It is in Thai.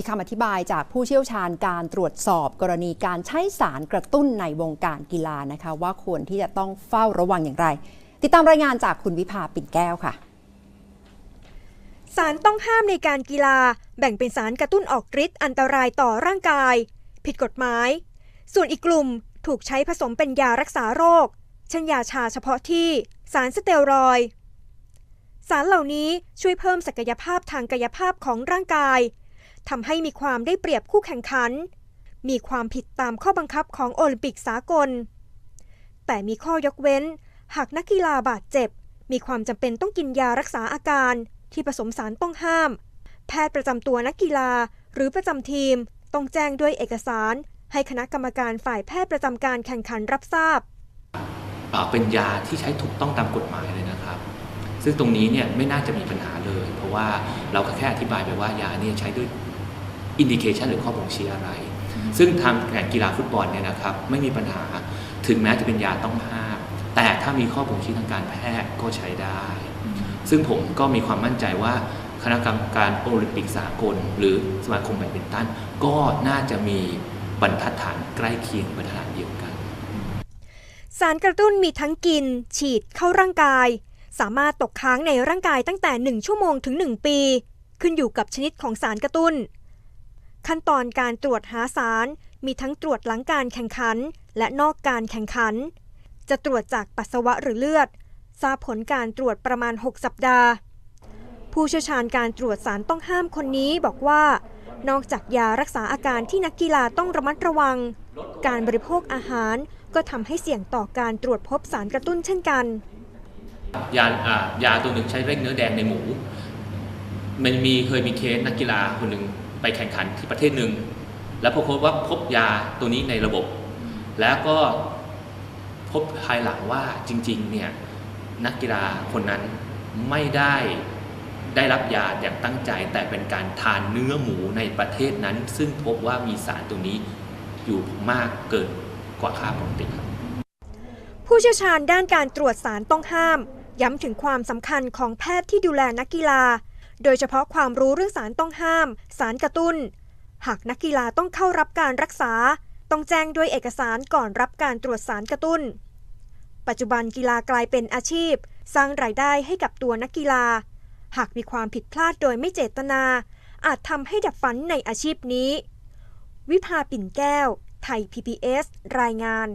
มีคำอธิบายจากผู้เชี่ยวชาญการตรวจสอบกรณีการใช้สารกระตุ้นในวงการกีฬานะคะ ว่าควรที่จะต้องเฝ้าระวังอย่างไร ติดตามรายงานจากคุณวิภาปิ่นแก้วค่ะ สารต้องห้ามในการกีฬา แบ่งเป็นสารกระตุ้นออกฤทธิ์อันตรายต่อร่างกาย ผิดกฎหมาย ส่วนอีกกลุ่มถูกใช้ผสมเป็นยารักษาโรค เช่นยาชาเฉพาะที่ สารสเตียรอยสารเหล่านี้ช่วยเพิ่มศักยภาพทางกายภาพของร่างกาย ทำให้มีความได้เปรียบคู่แข่งขัน มีความผิดตามข้อบังคับของโอลิมปิกสากล แต่มีข้อยกเว้น หากนักกีฬาบาดเจ็บ มีความจำเป็นต้องกินยารักษาอาการที่ผสมสารต้องห้าม แพทย์ประจำตัวนักกีฬาหรือประจำทีมต้องแจ้งด้วยเอกสาร ให้คณะกรรมการฝ่ายแพทย์ประจำการแข่งขันรับทราบเอ่อเป็นยาที่ใช้ถูกต้องตามกฎหมายเลยนะครับ ซึ่งตรงนี้เนี่ยไม่น่าจะมีปัญหาเลย เพราะว่าเราก็แค่อธิบายไปว่ายาเนี่ยใช้ด้วย อินดิเคชันหรือข้อบ่งชี้อะไร ซึ่งทางแข่งกีฬาฟุตบอลเนี่ยนะครับไม่มีปัญหาถึงแม้จะเป็นยาต้องห้าม แต่ถ้ามีข้อบ่งชี้ทางการแพทย์ก็ใช้ได้ ซึ่งผมก็มีความมั่นใจว่าคณะกรรมการโอลิมปิกสากล หรือสมาคมแบดมินตันก็น่าจะมีบรรทัดฐานใกล้เคียงบรรทัดฐานเดียวกัน สารกระตุ้นมีทั้งกิน ฉีดเข้าร่างกาย สามารถตกค้างในร่างกายตั้งแต่ 1 ชั่วโมงถึง 1 ปี ขึ้นอยู่กับชนิดของสารกระตุ้น ขั้นตอนการตรวจหาสาร มีทั้งตรวจหลังการแข่งขัน และนอกการแข่งขัน จะตรวจจากปัสสาวะหรือเลือด ทราบผลการตรวจประมาณ 6 สัปดาห์ ผู้เชี่ยวชาญการตรวจสารต้องห้ามคนนี้บอกว่า นอกจากยารักษาอาการที่นักกีฬาต้องระมัดระวัง การบริโภคอาหารก็ทำให้เสี่ยงต่อการตรวจพบสารกระตุ้นเช่นกัน ยาอ่ายาตัวหนึ่งใช้เร่งเนื้อแดงในหมู มันมีเคยมีเคสนักกีฬาคนหนึ่ง ไปแข่งขันที่ประเทศหนึ่ง แล้วพบว่าพบยาตัวนี้ในระบบ แล้วก็พบภายหลังว่าจริงๆเนี่ยนักกีฬาคนนั้นไม่ได้ได้รับยาอย่างตั้งใจ แต่เป็นการทานเนื้อหมูในประเทศนั้น ซึ่งพบว่ามีสารตัวนี้อยู่มากเกินกว่าค่าปกติครับผู้เชี่ยวชาญด้านการตรวจสารต้องห้าม ย้ำถึงความสำคัญของแพทย์ที่ดูแลนักกีฬา โดยเฉพาะความรู้เรื่องสารต้องห้าม สารกระตุ้น หากนักกีฬาต้องเข้ารับการรักษา ต้องแจ้งด้วยเอกสารก่อนรับการตรวจสารกระตุ้น ปัจจุบันกีฬากลายเป็นอาชีพ สร้างรายได้ให้กับตัวนักกีฬา หากมีความผิดพลาดโดยไม่เจตนา อาจทำให้ดับฝันในอาชีพนี้ วิภาปิ่นแก้ว ไทย PBS รายงาน